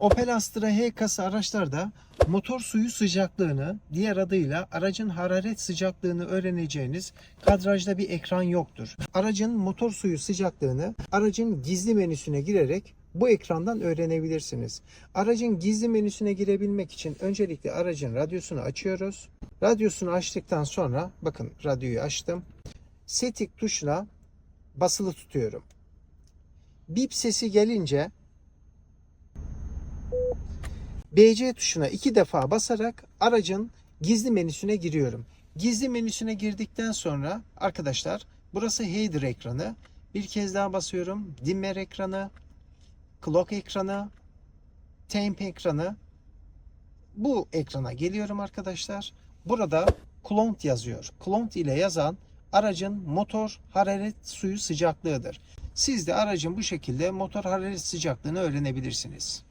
Opel Astra H kasa araçlarda motor suyu sıcaklığını, diğer adıyla aracın hararet sıcaklığını öğreneceğiniz kadrajda bir ekran yoktur. Aracın motor suyu sıcaklığını aracın gizli menüsüne girerek bu ekrandan öğrenebilirsiniz. Aracın gizli menüsüne girebilmek için öncelikle aracın radyosunu açıyoruz. Radyosunu açtıktan sonra bakın radyoyu açtım. Setik tuşuna basılı tutuyorum. Bip sesi gelince BC tuşuna iki defa basarak aracın gizli menüsüne giriyorum. Gizli menüsüne girdikten sonra arkadaşlar burası header ekranı. Bir kez daha basıyorum. Dimmer ekranı, clock ekranı, temp ekranı. Bu ekrana geliyorum arkadaşlar. Burada Clont yazıyor. Clont ile yazan aracın motor hararet suyu sıcaklığıdır. Siz de aracın bu şekilde motor hararet sıcaklığını öğrenebilirsiniz.